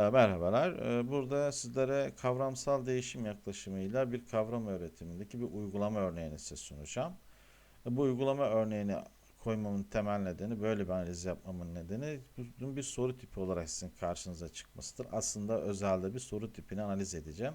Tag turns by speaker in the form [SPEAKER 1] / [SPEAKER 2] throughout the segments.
[SPEAKER 1] E, Merhabalar. E, Burada sizlere kavramsal değişim yaklaşımıyla bir kavram öğretimindeki bir uygulama örneğini size sunacağım. E, Bu uygulama örneğini koymamın temel nedeni, böyle bir analiz yapmamın nedeni bir soru tipi olarak sizin karşınıza çıkmasıdır. Aslında özelde bir soru tipini analiz edeceğim.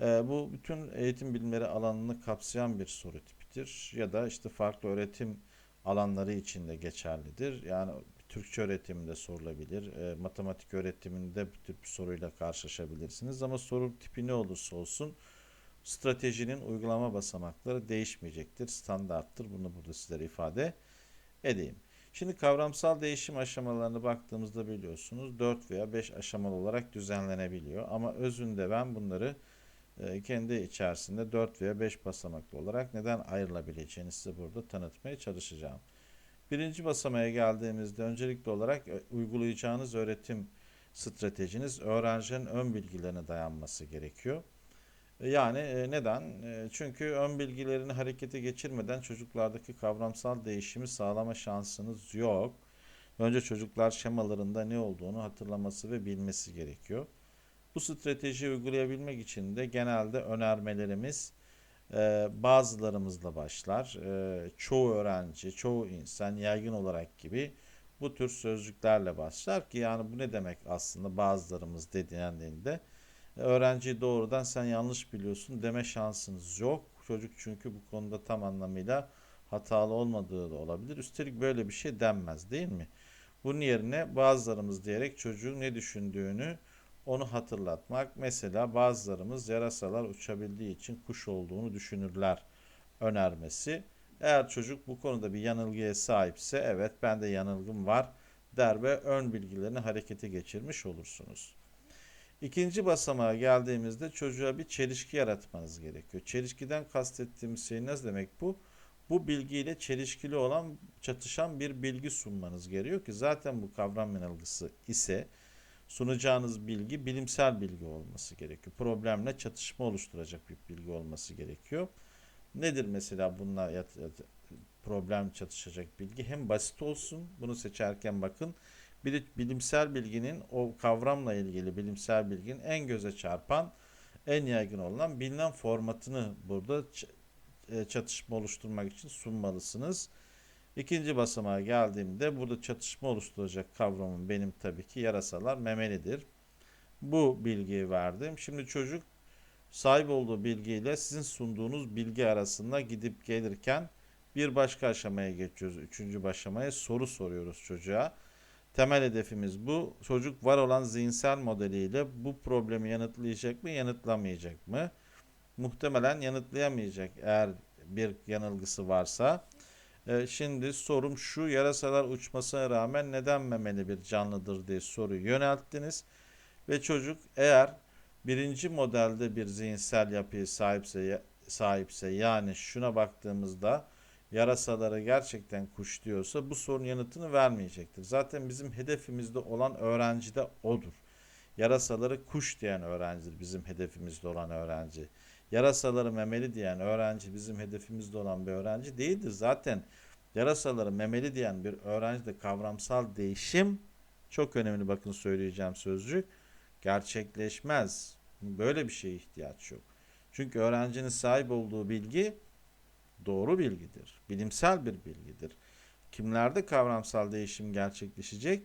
[SPEAKER 1] Bu bütün eğitim bilimleri alanını kapsayan bir soru tipidir. Ya da işte farklı öğretim alanları için de geçerlidir. Yani Türkçe öğretiminde sorulabilir, e, matematik öğretiminde bu tür bir soruyla karşılaşabilirsiniz. Ama soru tipi ne olursa olsun stratejinin uygulama basamakları değişmeyecektir, standarttır. Bunu burada sizlere ifade edeyim. Şimdi kavramsal değişim aşamalarına baktığımızda biliyorsunuz 4 veya 5 aşamalı olarak düzenlenebiliyor. Ama özünde ben bunları e, kendi içerisinde 4 veya 5 basamaklı olarak neden ayrılabileceğini size burada tanıtmaya çalışacağım. Birinci basamaya geldiğimizde öncelikli olarak e, uygulayacağınız öğretim stratejiniz öğrencinin ön bilgilerine dayanması gerekiyor. E, Yani e, neden? Çünkü ön bilgilerini harekete geçirmeden çocuklardaki kavramsal değişimi sağlama şansınız yok. Önce çocuklar şemalarında ne olduğunu hatırlaması ve bilmesi gerekiyor. Bu stratejiyi uygulayabilmek için de genelde önermelerimiz e, bazılarımızla başlar. E, çoğu öğrenci, çoğu insan yaygın olarak gibi bu tür sözcüklerle başlar ki yani bu ne demek aslında bazılarımız dediğinde öğrenciyi doğrudan sen yanlış biliyorsun deme şansınız yok. Çocuk çünkü bu konuda tam anlamıyla hatalı olmadığı da olabilir. Üstelik böyle bir şey denmez değil mi? Bunun yerine bazılarımız diyerek çocuğun ne düşündüğünü onu hatırlatmak. Mesela bazılarımız yarasalar uçabildiği için kuş olduğunu düşünürler önermesi. Eğer çocuk bu konuda bir yanılgıya sahipse evet ben de yanılgım var der ve ön bilgilerini harekete geçirmiş olursunuz. İkinci basamağa geldiğimizde çocuğa bir çelişki yaratmanız gerekiyor. Çelişkiden kastettiğimiz şey ne demek bu? Bu bilgiyle çelişkili olan, çatışan bir bilgi sunmanız gerekiyor ki zaten bu kavram yanılgısı ise sunacağınız bilgi bilimsel bilgi olması gerekiyor. Problemle çatışma oluşturacak bir bilgi olması gerekiyor. Nedir mesela bununla problem çatışacak bilgi? Hem basit olsun, bunu seçerken bakın. Bir bilimsel bilginin o kavramla ilgili bilimsel bilginin en göze çarpan, en yaygın olan bilinen formatını burada e, çatışma oluşturmak için sunmalısınız. İkinci basamağa geldiğimde burada çatışma oluşturacak kavramım benim tabii ki yarasalar memelidir. Bu bilgiyi verdim. Şimdi çocuk sahip olduğu bilgiyle sizin sunduğunuz bilgi arasında gidip gelirken bir başka aşamaya geçiyoruz. Üçüncü aşamaya soru soruyoruz çocuğa. Temel hedefimiz bu. Çocuk var olan zihinsel modeliyle bu problemi yanıtlayacak mı, yanıtlamayacak mı? Muhtemelen yanıtlayamayacak eğer bir yanılgısı varsa. Ee, şimdi sorum şu, yarasalar uçmasına rağmen neden memeli bir canlıdır diye soruyu yönelttiniz. Ve çocuk eğer birinci modelde bir zihinsel yapıya sahipse, sahipse yani şuna baktığımızda yarasaları gerçekten kuş diyorsa bu sorunun yanıtını vermeyecektir. Zaten bizim hedefimizde olan öğrenci de odur. Yarasaları kuş diyen öğrencidir bizim hedefimizde olan öğrenci. Yarasaları memeli diyen öğrenci bizim hedefimizde olan bir öğrenci değildir. Zaten yarasaları memeli diyen bir öğrenci de kavramsal değişim çok önemli bakın söyleyeceğim sözcük gerçekleşmez. Böyle bir şeye ihtiyaç yok. Çünkü öğrencinin sahip olduğu bilgi doğru bilgidir. Bilimsel bir bilgidir. Kimlerde kavramsal değişim gerçekleşecek?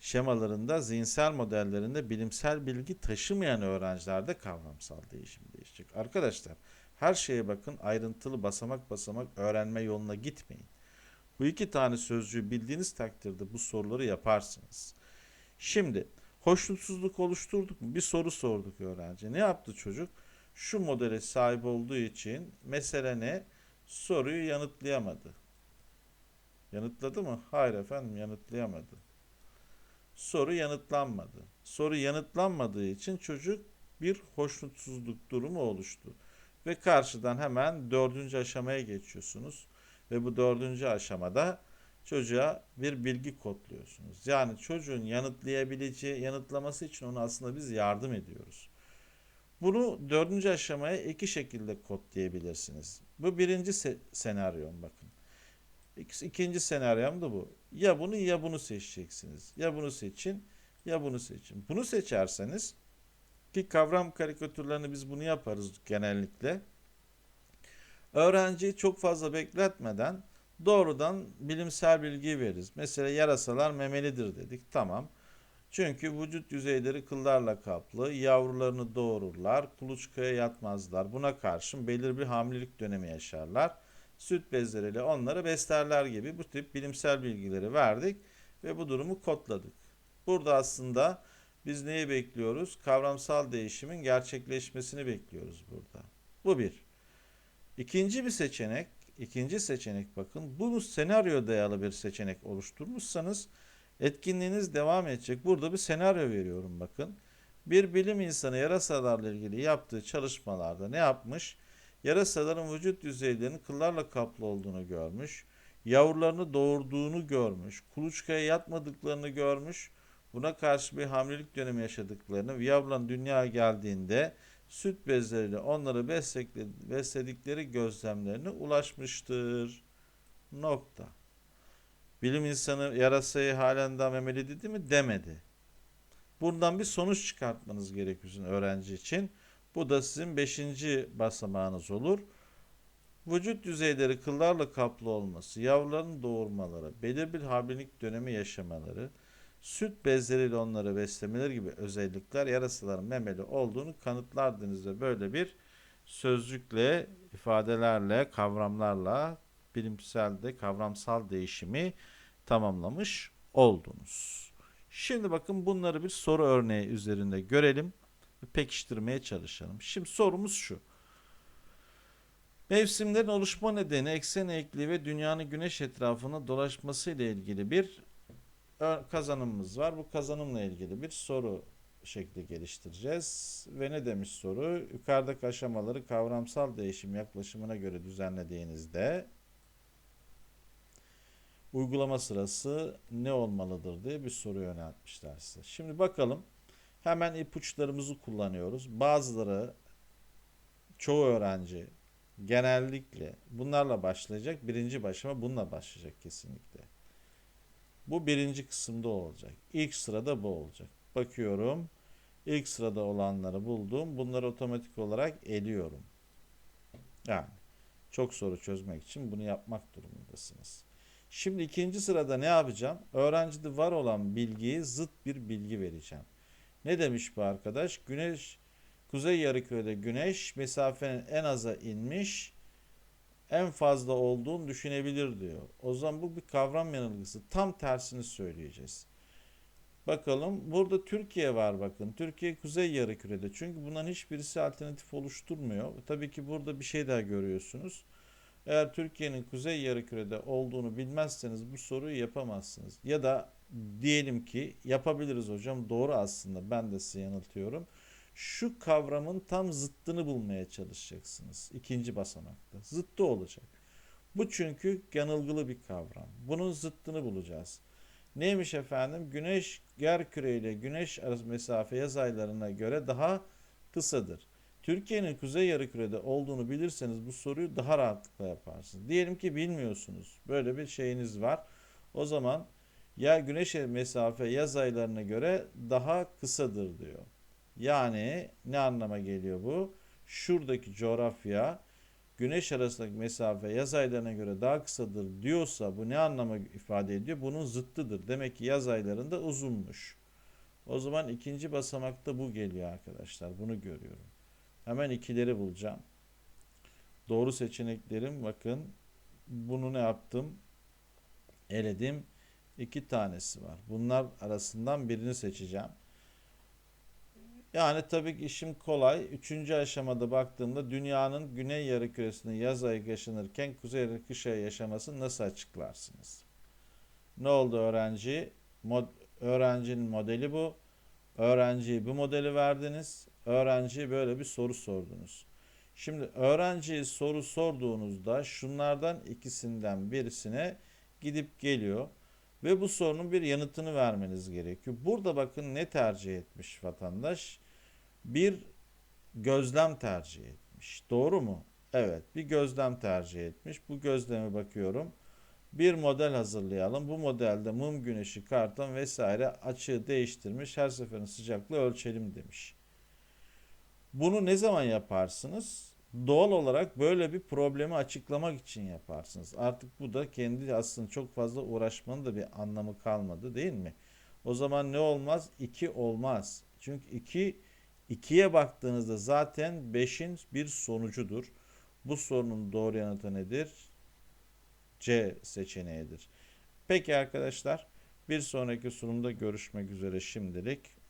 [SPEAKER 1] Şemalarında, zihinsel modellerinde bilimsel bilgi taşımayan öğrencilerde kavramsal değişim değişecek. Arkadaşlar her şeye bakın ayrıntılı basamak basamak öğrenme yoluna gitmeyin. Bu iki tane sözcüğü bildiğiniz takdirde bu soruları yaparsınız. Şimdi hoşnutsuzluk oluşturduk mu? Bir soru sorduk öğrenci. Ne yaptı çocuk? Şu modele sahip olduğu için mesele ne? Soruyu yanıtlayamadı. Yanıtladı mı? Hayır efendim yanıtlayamadı. Soru yanıtlanmadı. Soru yanıtlanmadığı için çocuk bir hoşnutsuzluk durumu oluştu. Ve karşıdan hemen dördüncü aşamaya geçiyorsunuz. Ve bu dördüncü aşamada çocuğa bir bilgi kodluyorsunuz. Yani çocuğun yanıtlayabileceği, yanıtlaması için ona aslında biz yardım ediyoruz. Bunu dördüncü aşamaya iki şekilde kodlayabilirsiniz. Bu birinci se- senaryom bakın. İk- İkinci senaryom da bu. Ya bunu ya bunu seçeceksiniz. Ya bunu seçin ya bunu seçin. Bunu seçerseniz ki kavram karikatürlerini biz bunu yaparız genellikle. Öğrenciyi çok fazla bekletmeden doğrudan bilimsel bilgi veririz. Mesela yarasalar memelidir dedik. Tamam. Çünkü vücut yüzeyleri kıllarla kaplı, yavrularını doğururlar, kuluçkaya yatmazlar. Buna karşın belirli bir hamilelik dönemi yaşarlar. Süt bezleriyle onları beslerler gibi bu tip bilimsel bilgileri verdik ve bu durumu kodladık. Burada aslında biz neyi bekliyoruz? Kavramsal değişimin gerçekleşmesini bekliyoruz burada. Bu bir. İkinci bir seçenek, ikinci seçenek bakın. Bunu senaryo dayalı bir seçenek oluşturmuşsanız etkinliğiniz devam edecek. Burada bir senaryo veriyorum bakın. Bir bilim insanı yarasalarla ilgili yaptığı çalışmalarda ne yapmış? Yarasaların vücut yüzeylerinin kıllarla kaplı olduğunu görmüş. Yavrularını doğurduğunu görmüş. Kuluçkaya yatmadıklarını görmüş. Buna karşı bir hamilelik dönemi yaşadıklarını ve yavruların dünyaya geldiğinde süt bezleriyle onları besledikleri gözlemlerine ulaşmıştır. Nokta. Bilim insanı yarasayı halen daha memeli dedi mi? Demedi. Bundan bir sonuç çıkartmanız gerekiyor öğrenci için. Bu da sizin beşinci basamağınız olur. Vücut yüzeyleri kıllarla kaplı olması, yavruların doğurmaları, belirli hamilelik dönemi yaşamaları, süt bezleriyle onları beslemeleri gibi özellikler yarasaların memeli olduğunu kanıtlardınız ve böyle bir sözcükle, ifadelerle, kavramlarla bilimsel de kavramsal değişimi tamamlamış oldunuz. Şimdi bakın bunları bir soru örneği üzerinde görelim pekiştirmeye çalışalım. Şimdi sorumuz şu. Mevsimlerin oluşma nedeni eksen eğikliği ve dünyanın güneş etrafında dolaşması ile ilgili bir kazanımımız var. Bu kazanımla ilgili bir soru şekli geliştireceğiz. Ve ne demiş soru? Yukarıdaki aşamaları kavramsal değişim yaklaşımına göre düzenlediğinizde uygulama sırası ne olmalıdır diye bir soru yöneltmişler size. Şimdi bakalım. Hemen ipuçlarımızı kullanıyoruz. Bazıları çoğu öğrenci genellikle bunlarla başlayacak. Birinci başlama bununla başlayacak kesinlikle. Bu birinci kısımda olacak. İlk sırada bu olacak. Bakıyorum. İlk sırada olanları buldum. Bunları otomatik olarak eliyorum. Yani çok soru çözmek için bunu yapmak durumundasınız. Şimdi ikinci sırada ne yapacağım? Öğrencide var olan bilgiyi zıt bir bilgi vereceğim. Ne demiş bu arkadaş? Güneş kuzey yarımkürede güneş mesafenin en aza inmiş en fazla olduğunu düşünebilir diyor. O zaman bu bir kavram yanılgısı. Tam tersini söyleyeceğiz. Bakalım burada Türkiye var bakın. Türkiye kuzey yarımkürede. Çünkü bunların hiçbirisi alternatif oluşturmuyor. Tabii ki burada bir şey daha görüyorsunuz. Eğer Türkiye'nin kuzey yarımkürede olduğunu bilmezseniz bu soruyu yapamazsınız. Ya da diyelim ki yapabiliriz hocam. Doğru aslında. Ben de size yanıltıyorum. Şu kavramın tam zıttını bulmaya çalışacaksınız. ikinci basamakta. Zıttı olacak. Bu çünkü yanılgılı bir kavram. Bunun zıttını bulacağız. Neymiş efendim? Güneş yer küre ile güneş arası mesafe yaz aylarına göre daha kısadır. Türkiye'nin kuzey yarımkürede olduğunu bilirseniz bu soruyu daha rahatlıkla yaparsınız. Diyelim ki bilmiyorsunuz. Böyle bir şeyiniz var. O zaman ya güneş mesafe yaz aylarına göre daha kısadır diyor. Yani ne anlama geliyor bu? Şuradaki coğrafya güneş arasındaki mesafe yaz aylarına göre daha kısadır diyorsa bu ne anlama ifade ediyor? Bunun zıttıdır. Demek ki yaz aylarında uzunmuş. O zaman ikinci basamakta bu geliyor arkadaşlar. Bunu görüyorum. Hemen ikileri bulacağım. Doğru seçeneklerim bakın. Bunu ne yaptım? Eledim. İki tanesi var. Bunlar arasından birini seçeceğim. Yani tabii ki işim kolay. Üçüncü aşamada baktığımda dünyanın güney yarı küresinde yaz ayı yaşanırken kuzey yarı kış ayı yaşamasını nasıl açıklarsınız? Ne oldu öğrenci? Mod öğrencinin modeli bu. Öğrenciye bu modeli verdiniz. Öğrenciye böyle bir soru sordunuz. Şimdi öğrenciye soru sorduğunuzda şunlardan ikisinden birisine gidip geliyor ve bu sorunun bir yanıtını vermeniz gerekiyor. Burada bakın ne tercih etmiş vatandaş? Bir gözlem tercih etmiş. Doğru mu? Evet, bir gözlem tercih etmiş. Bu gözleme bakıyorum. bir model hazırlayalım. Bu modelde mum güneşi, karton vesaire açığı değiştirmiş. Her seferin sıcaklığı ölçelim demiş. Bunu ne zaman yaparsınız? Doğal olarak böyle bir problemi açıklamak için yaparsınız. Artık bu da kendi aslında çok fazla uğraşmanın da bir anlamı kalmadı değil mi? O zaman ne olmaz? 2 olmaz. Çünkü 2 2'ye baktığınızda zaten 5'in bir sonucudur. Bu sorunun doğru yanıtı nedir? C seçeneğidir. Peki arkadaşlar bir sonraki sunumda görüşmek üzere şimdilik.